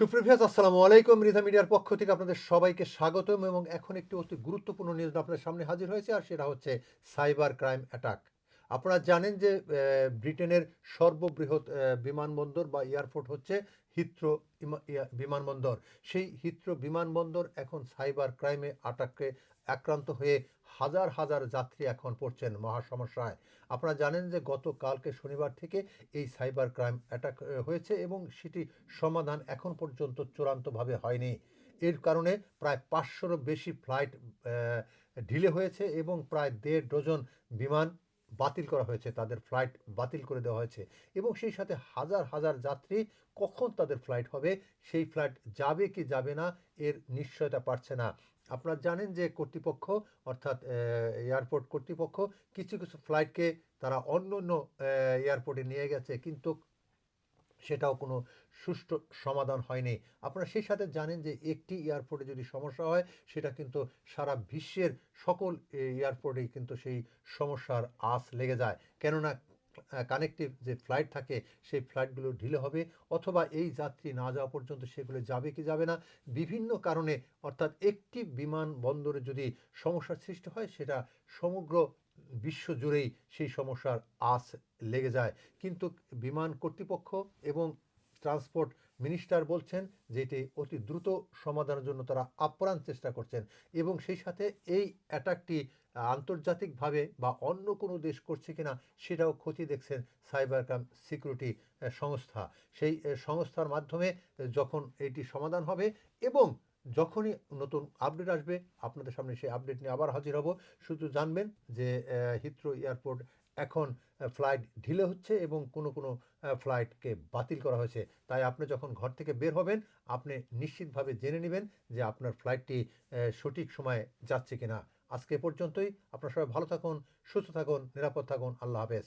সুপ্রিভিয়াস আসসালামু আলাইকুম। রিধা মিডিয়ার পক্ষ থেকে আপনাদের সবাইকে স্বাগতম এবং এখন একটি অতি গুরুত্বপূর্ণ নিউজ আপনাদের সামনে হাজির হয়েছে, আর সেটা হচ্ছে সাইবার ক্রাইম অ্যাটাক। আপনারা জানেন যে ব্রিটেনের সর্ববৃহৎ বিমানবন্দর বা এয়ারপোর্ট হচ্ছে হিথ্রো বিমানবন্দর। সেই হিথ্রো বিমানবন্দর এখন সাইবার ক্রাইমে আটাকে, আক্রান্ত হয়ে হাজার হাজার যাত্রী এখন পড়ছেন মহা সমস্যায় আপনারা জানেন যে গতকালকে শনিবার থেকে এই সাইবার ক্রাইম অ্যাটাক হয়েছে এবং সেটি সমাধান এখন পর্যন্ত চূড়ান্তভাবে হয়নি। এর কারণে প্রায় পাঁচশোরও বেশি ফ্লাইট ঢিলে হয়েছে এবং প্রায় দেড় ডজন বিমান বাতিল করা হয়েছে, তাদের ফ্লাইট বাতিল করে দেওয়া হয়েছে এবং সেই সাথে হাজার হাজার যাত্রী কখন তাদের ফ্লাইট হবে, সেই ফ্লাইট যাবে কি যাবে না এর নিশ্চয়তা পারছে না। আপনারা জানেন যে কর্তৃপক্ষ, অর্থাৎ এয়ারপোর্ট কর্তৃপক্ষ কিছু কিছু ফ্লাইটকে তারা অন্য অন্য এয়ারপোর্টে নিয়ে গেছে, কিন্তু সেটাও কোনো সুষ্ঠু সমাধান হয়নি। আপনারা সেই সাথে জানেন যে একটি এয়ারপোর্টে যদি সমস্যা হয়, সেটা কিন্তু সারা বিশ্বের সকল এয়ারপোর্টেই কিন্তু সেই সমস্যার আঁচ লেগে যায়। কেননা কানেক্টিভ যে ফ্লাইট থাকে, সেই ফ্লাইটগুলো ঢিলে হবে, অথবা এই যাত্রী না যাওয়া পর্যন্ত সেগুলো যাবে কি যাবে না, বিভিন্ন কারণে, অর্থাৎ একটি বিমানবন্দরে যদি সমস্যার সৃষ্টি হয়, সেটা সমগ্র বিশ্ব জুড়েই সেই সমস্যার আঁচ লেগে যায়। কিন্তু বিমান কর্তৃপক্ষ এবং ট্রান্সপোর্ট মিনিস্টার বলছেন যে এটি অতি দ্রুত সমাধানের জন্য তারা আপ্রাণ চেষ্টা করছেন এবং সেই সাথে এই অ্যাটাকটি আন্তর্জাতিকভাবে বা অন্য কোনো দেশ করছে কিনা সেটাও খতিয়ে দেখছেন সাইবার ক্রাইম সিকিউরিটি সংস্থা। সেই সংস্থার মাধ্যমে যখন এটি সমাধান হবে এবং যখনই নতুন আপডেট আসবে, আপনাদের সামনে সেই আপডেট নিয়ে আবার হাজির হব। শুধু জানবেন যে হিথ্রো এয়ারপোর্ট এখন ফ্লাইট ঢিলে হচ্ছে এবং কোনো কোনো ফ্লাইটকে বাতিল করা হয়েছে। তাই আপনি যখন ঘর থেকে বের হবেন, আপনি নিশ্চিতভাবে জেনে নেবেন যে আপনার ফ্লাইটটি সঠিক সময়ে যাচ্ছে কিনা। আজকে পর্যন্তই। আপনারা সবাই ভালো থাকুন, সুস্থ থাকুন, নিরাপদ থাকুন। আল্লাহ হাফেজ।